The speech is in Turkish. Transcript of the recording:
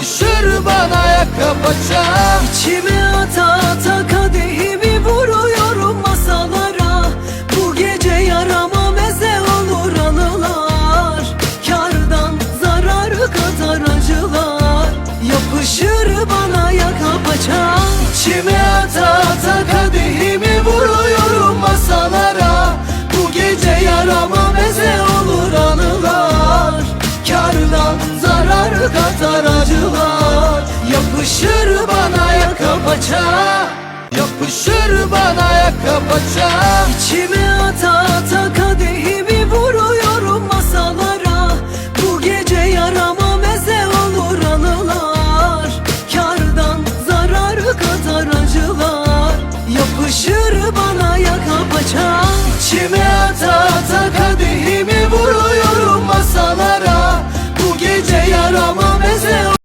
Yapışır bana yaka paça İçime ata ata kadehimi vuruyorum masalara. Bu gece yarama meze olur anılar. Kardan zarar katar acılar. Yapışır bana yaka paça İçime katar acılar Yapışır bana yaka paça. Yapışır bana yaka paça. İçime ata ata kadehimi vuruyorum masalara. Bu gece yarama meze olur anılar. Kardan zararı kadar acılar. Yapışır bana yaka paça.